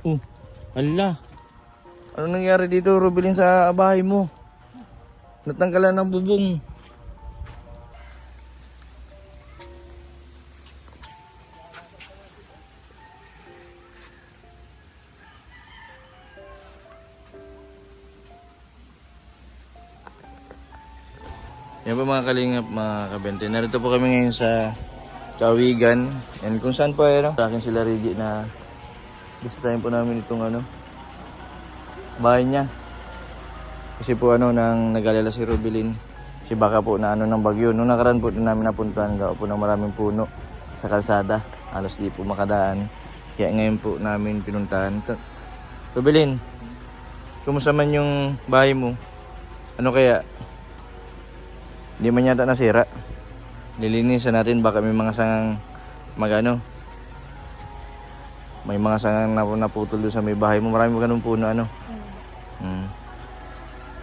Oh, ala. Ano nangyari dito, Rubilin, sa bahay mo? Natanggalan ng bubong. Yan po mga kalingap, mga kabente. Narito po kami ngayon sa Kawigan. And kung saan po yan, sa akin sila Reggie na bisitahin po namin itong ano, bahay niya. Kasi po ano, nang nag-alala si Rubilin, si baka po na ano ng bagyo. Nung nakaraan po namin napuntahan, gawa po ng maraming puno sa kalsada. Alos di po makadaan. Kaya ngayon po namin pinuntahan. Ta- Rubilin, kumusta man yung bahay mo? Ano kaya? Hindi man yata nasira. Lilinisan natin baka may mga sangang magano. May mga sangang na naputol doon sa may bahay mo. Marami ganun puno ano. Hmm.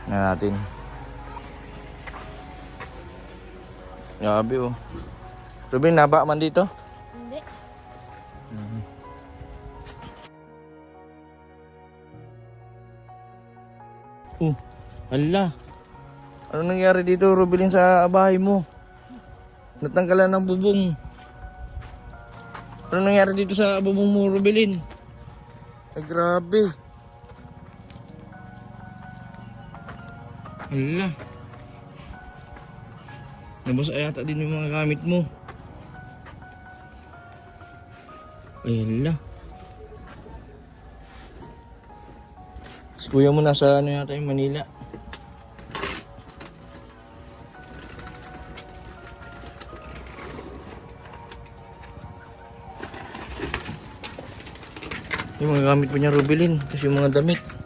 Na natin. Grabe oh. Ruben, naba man dito? Hindi. Oh, ala. Ano nangyari dito, Rubilin, sa bahay mo? Natanggalan ng bubong. Ano nangyari dito sa mo, Rubilin? Ay, grabe. Ala. Nabasa yata din yung mga gamit mo. Ay, ala. Si kuya mo nasa ano yata yung Manila. Yung mga gamit po niya Rubilin, kasi yung mga damit.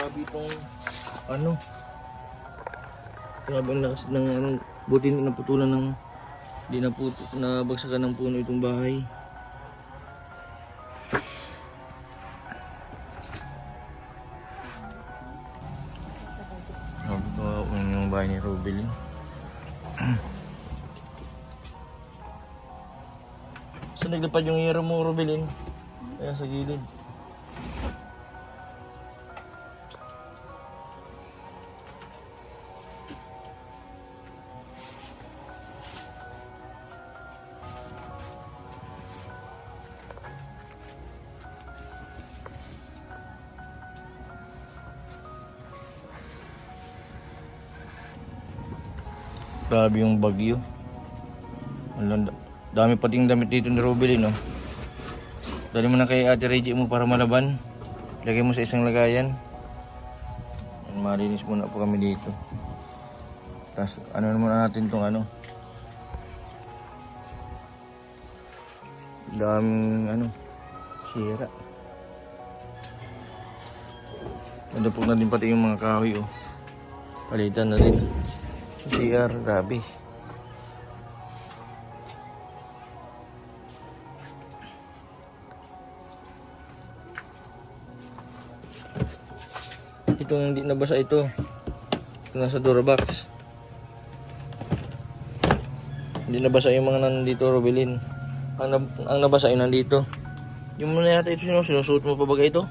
Grabe itong ano. Grabe ang lakas ng ano, buti na naputulan ng di na puto, nabagsakan ng puno itong bahay. Grabe yung bahay ni Rubilin? Saan naglapad yung hero mo, Rubilin? Ayan sa gilid. Grabe yung bagyo. Ang da- dami pating damit dito ni Rubilin, no? Dali mo na kay Ate Reggie mo para malaban. Lagay mo sa isang lagayan. Yan, Malinis muna po kami dito. Tapos ano naman natin tong ano. Daming ano. Sira. Nadapog na din pati yung mga kahoy, oh. Palitan na din. CR, grabe. Ito hindi nabasa ito. Ito nasa Durabox. Hindi nabasa yung mga nandito, Robelin. Ang, nab- ang nabasa ay nandito. Yung muna yata ito sinusuot mo pa ba ito?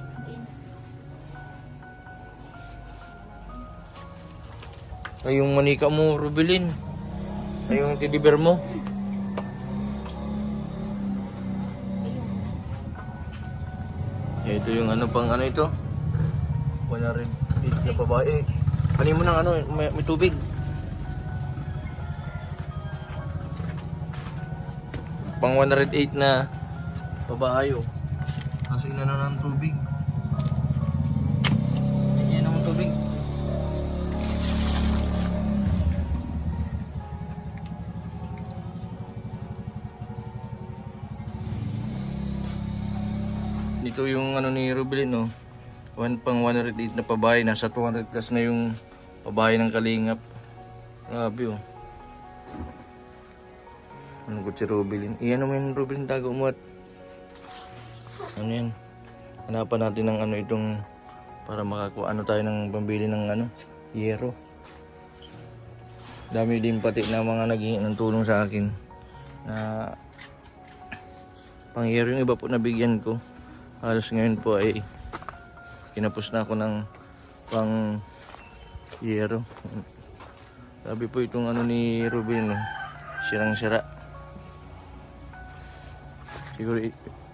Ay yung manika mo, Rubilin. Ay yung teddy bear mo. Eh, ito yung ano pang ano ito. 100 feet na babae. Kanin mo ng ano, may, may tubig. pang 108 na babayo. Kaso ina na ng tubig. Dito yung ano ni Rubilin, no? One pang 108 na pabahay. Nasa 200 plus na yung pabahay ng kalingap. Grabe, oh. Ano ko si Rubilin? Iyan naman yung Rubilin tago mo ano yan? Hanapan natin ng ano itong para makakuha ano tayo ng pambili ng ano, yero. Dami din pati na mga naging ng tulong sa akin na pang yero yung iba po nabigyan ko. Halos ngayon po ay kinapos na ako ng pang yero. Sabi po itong ano ni Ruben, no? sirang sira. Siguro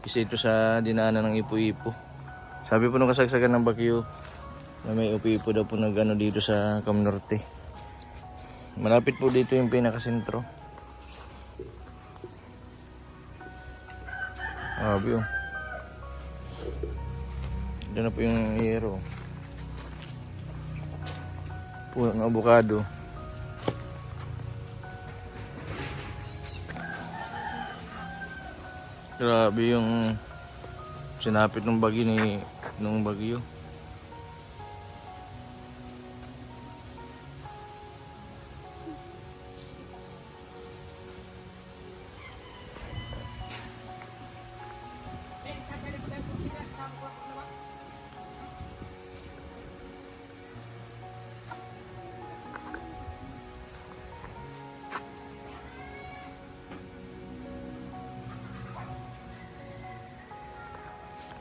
isa ito sa dinaanan ng ipo-ipo. Sabi po nung kasagsagan ng bagyo na may ipo-ipo daw po nag ano dito sa Cam Norte. Malapit po dito yung pinakasentro. Sabi oh. Diyan na po yung hero. Pulang avocado. Grabe yung sinapit ng bagyo ni nung bagyo.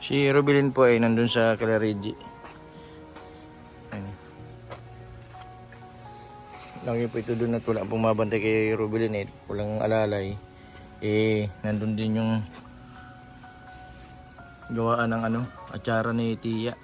Si Rubilin po ay nandun sa Calarigi. Ayun. Lagi po ito doon at wala pong mabantay kay Rubilin eh. Walang alalay. Eh, nandun din yung gawaan ng ano, atsara ni Tia.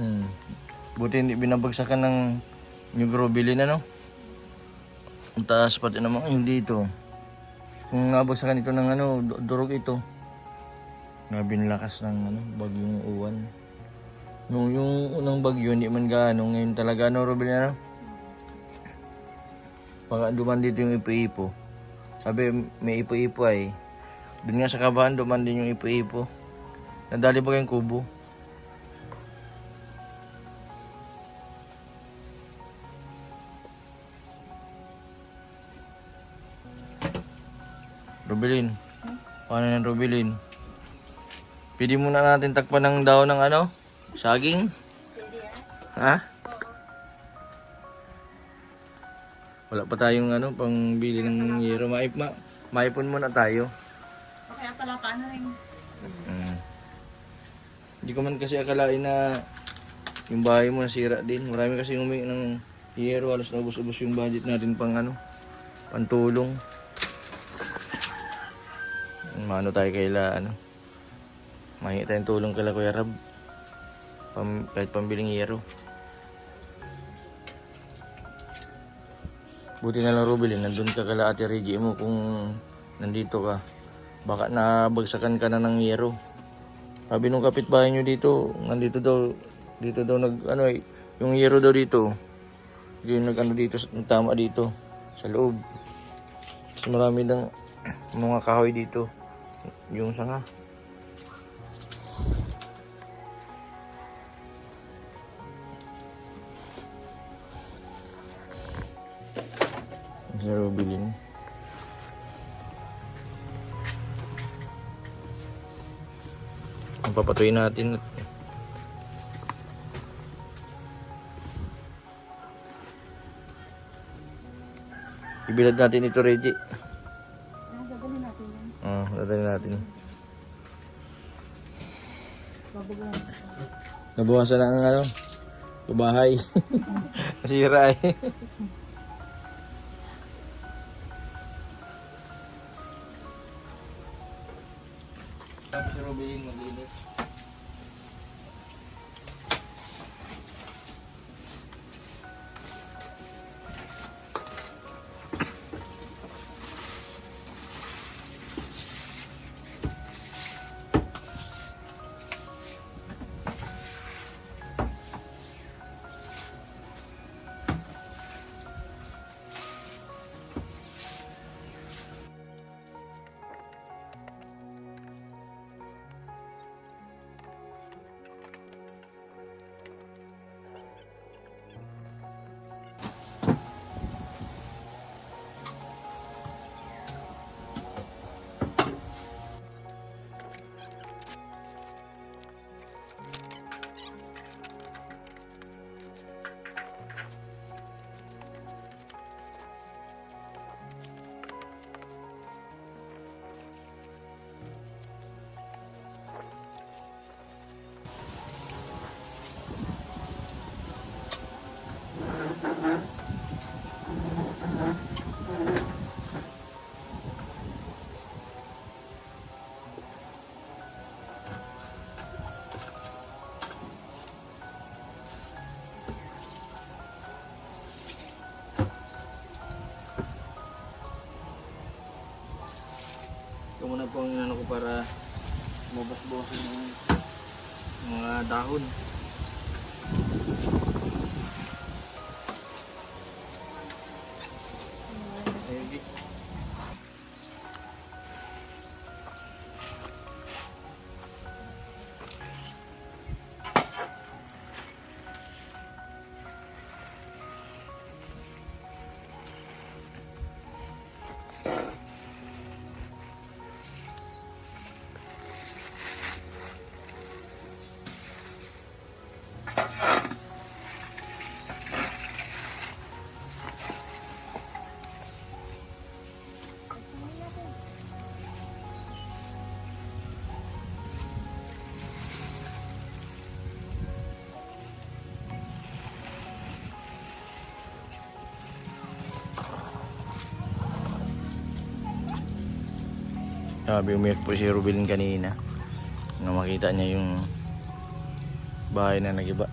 Hmm. Buti hindi binabagsakan ng New Grobilin ano? Ang taas pati naman hindi ito. Kung nabagsakan ito ng ano, du- durog ito. Grabe yung lakas ng ano, bagyong uwan. Nung yung unang bagyo, hindi man gaano. Ngayon talaga, ano, Robin, ano? Pag duman dito yung ipo-ipo. Sabi, may ipo-ipo ay. Doon nga sa kabahan, duman din yung ipo-ipo. Nadali ba kayong kubo? Rubilin. Paano yan, Rubilin? Pwede muna natin takpan ng daw ng ano? Saging? Ha? Wala pa tayong ano, pang bili ng yero. Maip, ma maipon muna tayo. Kaya pala na rin. Mm. Hindi ko man kasi akalain na yung bahay mo nasira din. Marami kasi umi ng hiyero. Halos naubos-ubos yung budget natin pang ano, pantulong. Mano tayo kaila ano. Mahingi tayong tulong kala Kuya Rab. Pam, kahit pambiling hiyero. Buti na lang Rubilin, nandun ka kala Ate Reggie mo kung nandito ka. Baka nabagsakan ka na ng yero. Sabi nung kapitbahay nyo dito, nandito daw, dito daw nag, ano eh, yung yero daw dito. Yung nag, ano dito, tama dito, sa loob. Marami ng mga kahoy dito yung sanga. Zero bilin ang papatuin natin ibilad natin ito ready natin. Babagaan. Nabawasan na ang ano, bahay. Nasira eh. Tapos si Rubilin para mabas-bawasan ng mga dahon. Heavy. Sabi umiyak po si Rubilin kanina. Nung makita niya yung bahay na nagiba.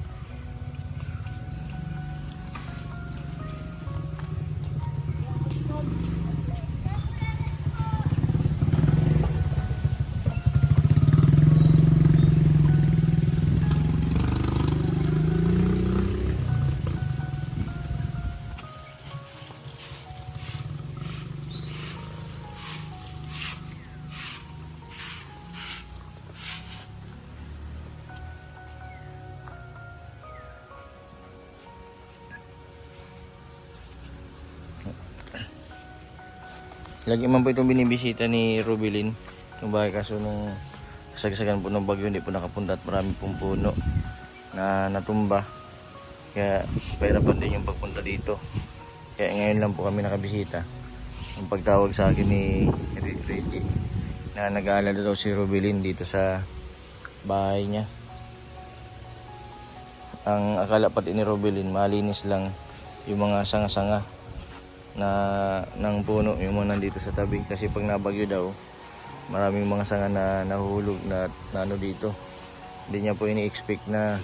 Lagi man po itong binibisita ni Rubilin. Yung bahay kaso nung kasagsagan po ng bagyo hindi po nakapunta at marami pong puno na natumba. Kaya pahirapan din yung pagpunta dito. Kaya ngayon lang po kami nakabisita. Yung pagtawag sa akin ni Re- Reggie na nag-aalala daw si Rubilin dito sa bahay niya. Ang akala pati ni Rubilin malinis lang yung mga sanga-sanga na ng puno yung mga nandito sa tabi. Kasi pag nabagyo daw maraming mga sanga na nahuhulog na, na ano dito. Hindi niya po ini-expect na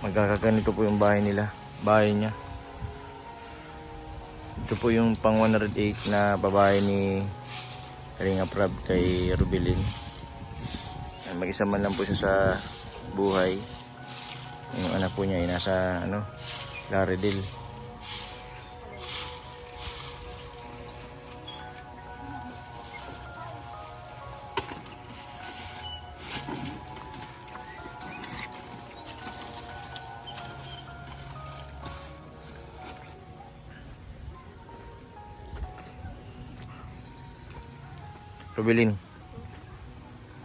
magkakaganito po yung bahay nila bahay niya. Ito po yung pang 108 na babae ni Kalinga Prab kay Rubilin. Mag-isa man lang po siya sa buhay. Yung anak po niya ay nasa ano Laredale Rubilin.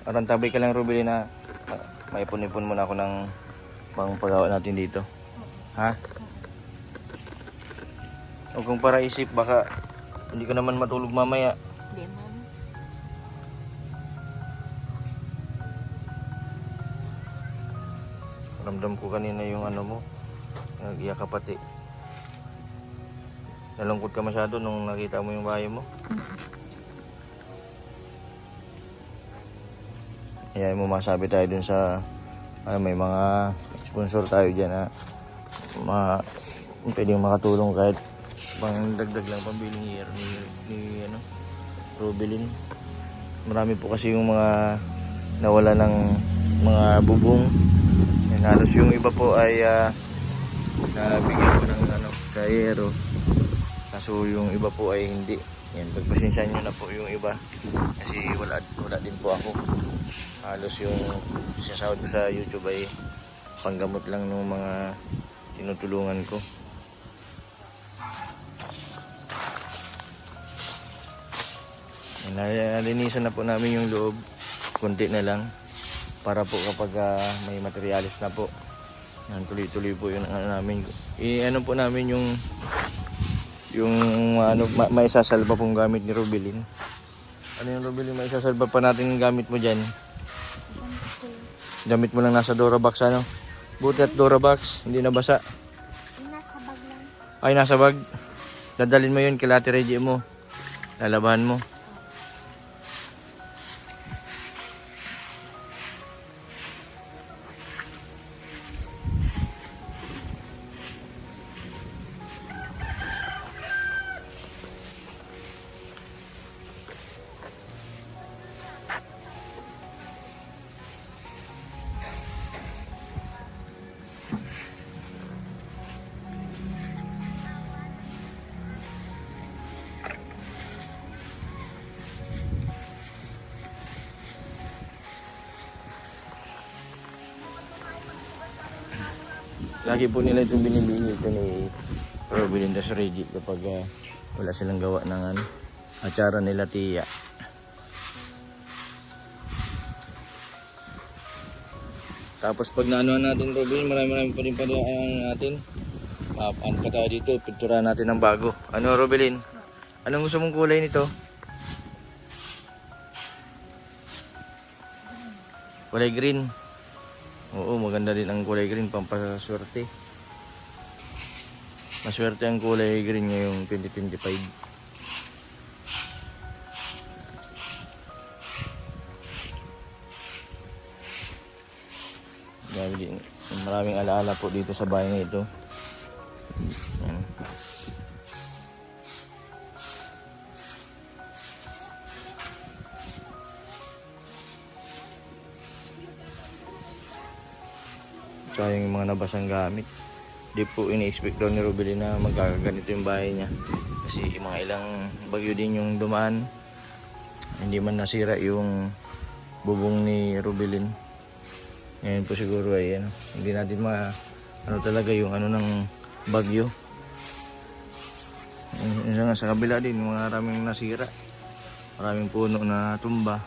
Arang tabay ka lang Rubilin na Ma- Maipon-ipon muna ako ng pang paggawa natin dito. Ha? Huwag kang para isip, baka hindi ka naman matulog mamaya. Hindi man. Ramdam ko kanina yung ano mo, ka pati. Nalungkot ka masyado nung nakita mo yung bahay mo. Kaya mo masabi tayo dun sa ah, may mga sponsor tayo dyan na ma, pwedeng makatulong kahit pang dagdag lang pambili ni, ni, ni ano, Rubelin. Marami po kasi yung mga nawala ng mga bubong. Yan, halos yung iba po ay ah, nabigyan ko ng ano, sa aero. Kaso yung iba po ay hindi. Yan, pagpasensyahan nyo na po yung iba. Kasi wala, wala din po ako. Halos yung sinasahod ko sa YouTube ay panggamot lang ng mga tinutulungan ko. Nalinisan na po namin yung loob. Kunti na lang. Para po kapag ah, may materialis na po. Yan, tuloy-tuloy po yun ang ano namin. I, ano po namin yung yung ano, ma- may sasalba pong gamit ni Rubilin. Ano yung Rubilin, may sasalba pa natin yung gamit mo dyan. Gamit mo lang nasa Durabox ano. Buti at Durabox, hindi nabasa. Nasa bag lang. Ay, nasa bag. Dadalhin mo yun kay Ate Reggie mo. Lalabahan mo. Lagi po nila itong binibili ito ni and sa Reggie kapag ah, wala silang gawa ng ano, atsara nila tiya. Tapos pag naano natin Robin, marami marami pa rin pala ang natin. Mapaan pa tayo dito, pintura natin ng bago. Ano Robelin? Anong gusto mong kulay nito? Kulay green. Oo, maganda din ang kulay green pampaswerte. Maswerte ang kulay green ngayong 2025. Grabe din. Maraming alaala po dito sa bahay na ito. Mga nabasang gamit. Di po ini-expect daw ni Rubilin na magkakaganito yung bahay niya. Kasi mga ilang bagyo din yung dumaan. Hindi man nasira yung bubong ni Rubilin. Ngayon po siguro ay ano, hindi natin ma ano talaga yung ano ng bagyo. Yung nga sa kabila din, maraming nasira. Maraming puno na tumba.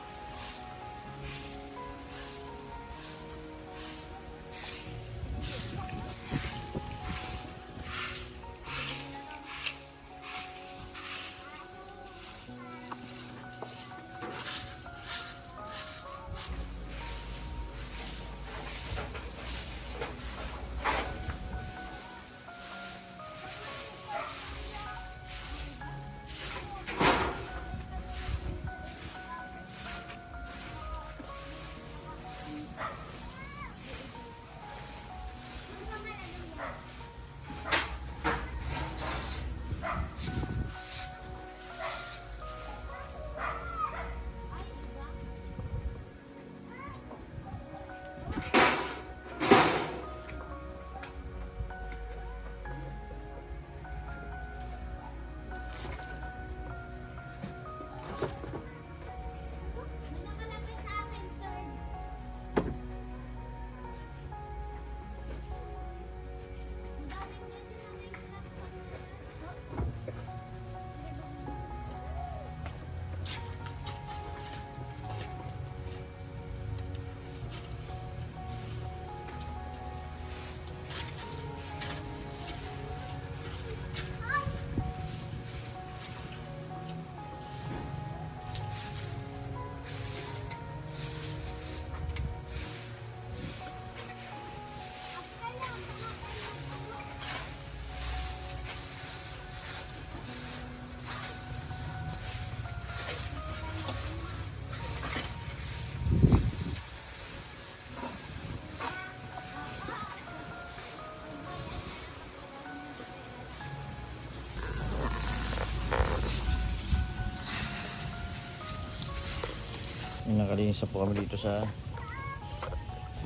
Nakalinis na po kami dito sa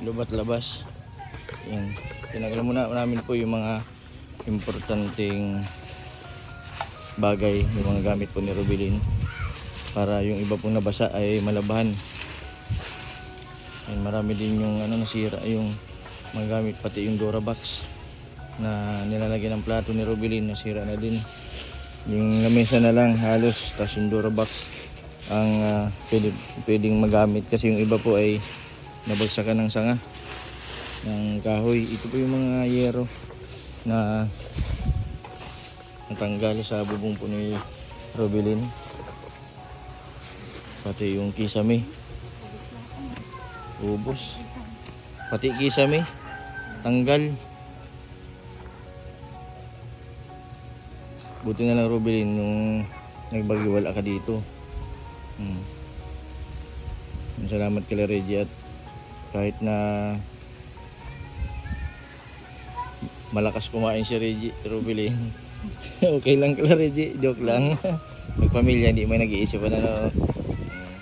lubat labas. Yan. Tinagalan muna namin po yung mga importanteng bagay, yung mga gamit po ni Rubilin para yung iba pong nabasa ay malabahan. Yan, marami din yung ano nasira yung mga gamit pati yung Durabox na nilalagyan ng plato ni Rubilin nasira na din. Yung lamesa na lang halos tapos yung Durabox ang ah, pwede, pwedeng magamit kasi yung iba po ay nabagsakan ng sanga ng kahoy. Ito po yung mga yero na natanggal sa bubong po ni Robilin. Pati yung kisame. Ubos. Pati kisame. Tanggal. Buti na lang Robilin nung nagbagiwala ka dito. Hmm. Salamat kay Reggie at kahit na malakas kumain si Reggie, Rubilin. okay lang kala Reggie, joke lang. Magpamilya, hindi may nag-iisip na ano. Hmm.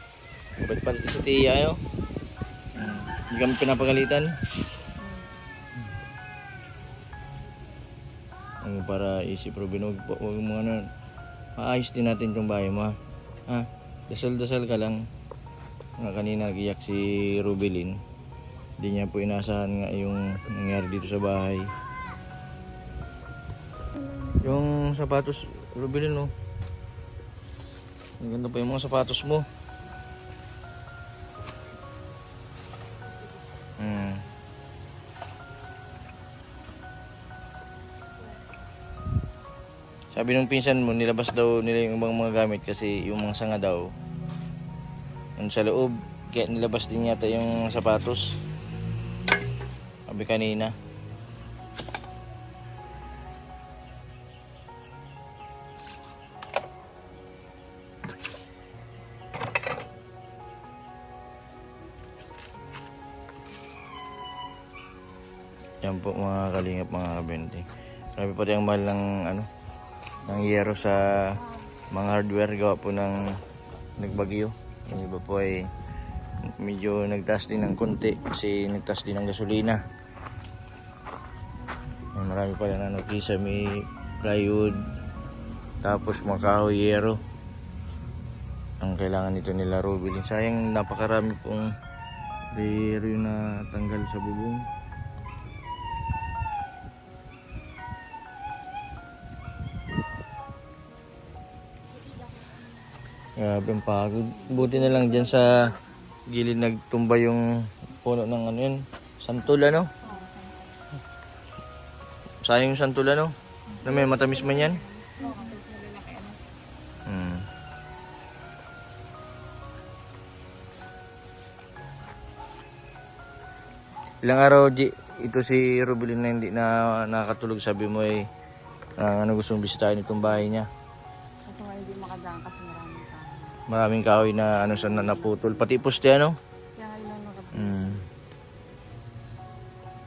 Ba't pa si Tia, ano? Hmm. Hindi kami pinapagalitan. Hmm. para isip huwag, huwag mo ano, maayos din natin itong bahay mo ha. Ha? Dasal-dasal ka lang. Nga kanina nagiyak si Rubilin. Hindi niya po inasahan nga yung nangyari dito sa bahay. Yung sapatos, Rubilin no. Ang ganda pa yung mga sapatos mo. Sabi nung pinsan mo, nilabas daw nila yung ibang mga gamit kasi yung mga sanga daw. Yung sa loob, kaya nilabas din yata yung sapatos. Sabi kanina. Yan po mga kalingap mga kabente. Sabi po ang mahal ng ano, ng yero sa mga hardware gawa po ng nagbagyo. Yung iba po ay medyo nagtaas din ng konti kasi nagtaas din ng gasolina. May marami pala na ano, kisame, plywood, tapos mga kahoy, yero. Ang kailangan nito nila Rubilin. Sayang napakarami pong yero yung natanggal sa bubong. Grabe ang pagod. Buti na lang dyan sa gilid nagtumba yung puno ng ano yun. Santol ano? Sayang yung santol ano? Na may matamis man yan? Hmm. Ilang araw, G, ito si Rubilin na hindi na nakakatulog. Sabi mo ay ah, ano gustong bisitahin itong bahay niya. Kaso nga hindi makadaan kasi tao. Maraming kahoy na ano sa na naputol. Pati poste ano? Kaya nga yun ang nakap- Mm.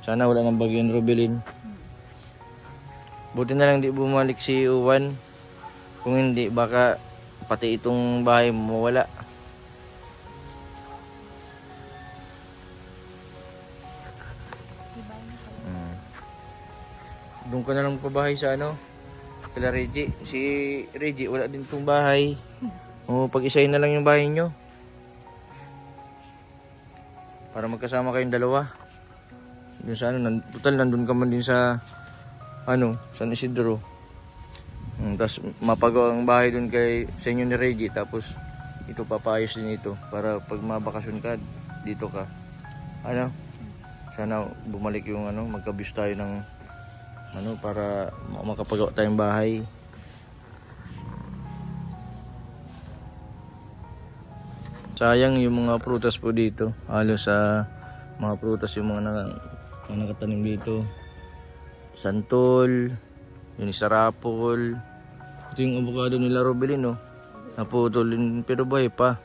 Sana wala nang bagyo yung Rubilin. Buti na lang di bumalik si Uwan. Kung hindi, baka pati itong bahay mo mawala. Mm. Doon ka na lang pabahay sa ano? Kila Reggie. Si Reggie, wala din itong bahay. O, pag-isahin na lang yung bahay nyo. Para magkasama kayong dalawa. Yung sa ano, total nandun ka man din sa ano, San Isidro. Mm, tapos mapagawa ang bahay dun kay sa inyo ni Reggie tapos ito papayos din ito para pag mabakasyon ka dito ka. Ano? Sana bumalik yung ano, magkabis tayo ng ano para ma- makapagawa tayong bahay. Sayang yung mga prutas po dito. Halos sa mga prutas yung mga, na, mga nakatanim dito. Santol, yung isarapol. Ito yung avocado nila Robelin, no? Naputol yun, pero buhay pa.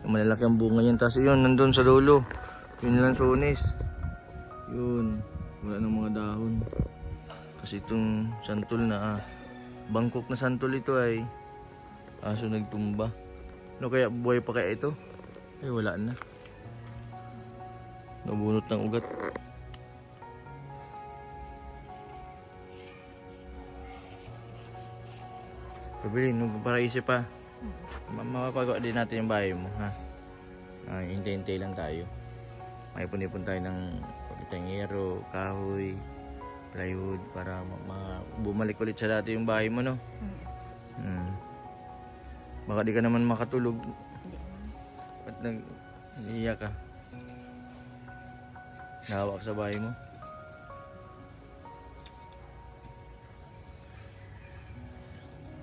Yung malalaki ang bunga niyan. Tapos yun, nandun sa dulo. Yun lang sunis. Yun, wala ng mga dahon. Kasi itong santol na, ah, Bangkok na santol ito ay, aso nagtumba. Ano kaya buhay pa kaya ito? Ay, wala na. Nabunot ng ugat. Pabilin, huwag para isip pa. Ma- Mapapagawa din natin yung bahay mo, ha? Ah, hintay-hintay lang tayo. May punipun tayo ng pagkitangero, kahoy, plywood para ma- ma- bumalik ulit sa dati yung bahay mo, no? Hmm. Baka di ka naman makatulog. Ba't nag iiyak ka? Nahawak sa bahay mo?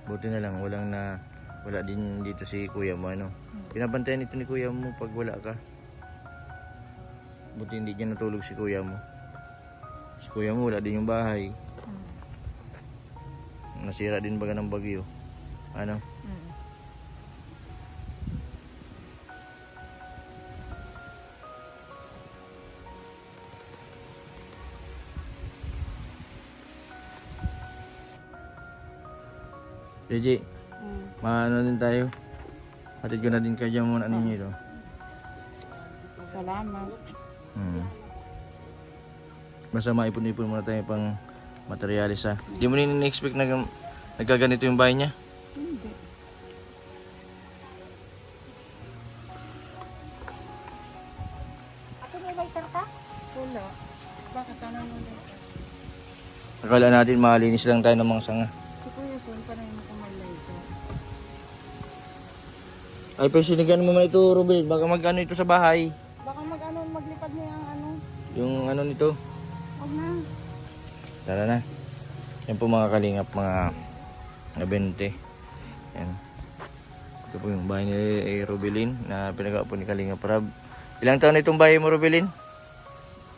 Buti na lang, walang na wala din dito si kuya mo ano. Pinabantayan ito ni kuya mo pag wala ka. Buti hindi niya natulog si kuya mo. Si kuya mo wala din yung bahay. Nasira din baga ng bagyo. Ano? Mm. JJ, Mm. maano din tayo. Hatid ko na din kayo muna ninyo ito. Salamat. Hmm. Basta maipon-ipon muna tayo pang materialis ha. Di mo rin expect na nagkaganito yung bahay niya? Hindi. Ate, may lighter ka? Wala. Bakit tanong mo lang? Akala natin malinis lang tayo ng mga sanga. Ay, pero sinigan mo man ito, Ruben. Baka mag-ano ito sa bahay. Baka mag-ano, maglipad niya ang ano. Yung ano nito. Huwag na. Tara na. Yan po mga kalingap, mga na 20. Yan. Ito po yung bahay ni eh, Rubilin na pinagawa po ni Kalingap Rab. Ilang taon na itong bahay mo, Rubilin?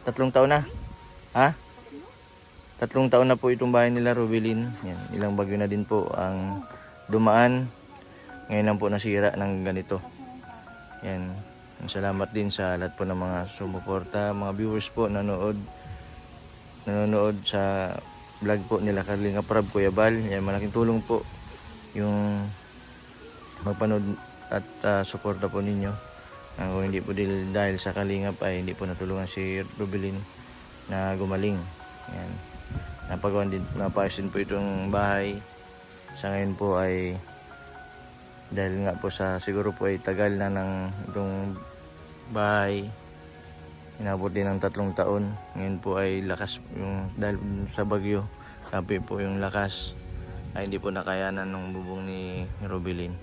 Tatlong taon na? Ha? Tatlong taon na po itong bahay nila, Rubilin. Yan. Ilang bagyo na din po ang dumaan. Ngayon lang po nasira ng ganito. Yan. Salamat din sa lahat po ng mga sumuporta, mga viewers po nanood nanonood sa vlog po nila Kalinga Prab Kuya Bal. Yan, malaking tulong po yung magpanood at ah, suporta po ninyo. Ah, kung hindi po dahil, dahil sa Kalingap ay hindi po natulungan si Rubilin na gumaling. Yan. Napagawa din, napayos din po itong bahay. Sa ngayon po ay dahil nga po sa siguro po ay tagal na ng itong bahay inabot din ng tatlong taon. Ngayon po ay lakas yung dahil sa bagyo. Sabi po yung lakas ay hindi po nakayanan ng bubong ni Robilin.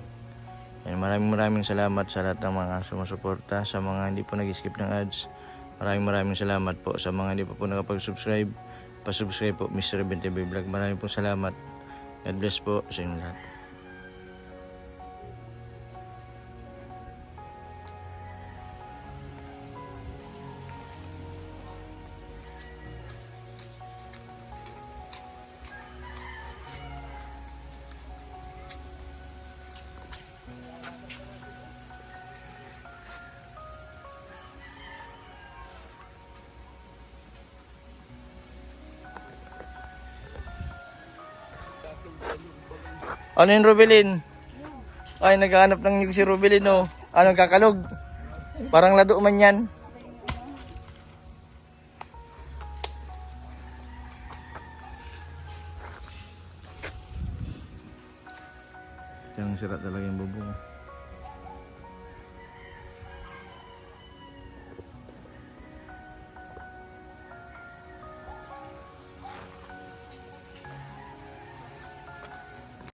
Yan, maraming maraming salamat sa lahat ng mga sumusuporta, sa mga hindi po nag-skip ng ads. Maraming maraming salamat po sa mga hindi pa po nakapag-subscribe. Pa-subscribe po Mr. Ben Vlog. Maraming po salamat. God bless po sa inyo lahat. Ano yung Rubilin? Ay, naghahanap ng si Rubilin, oh. Anong kakalog? Parang lado man yan.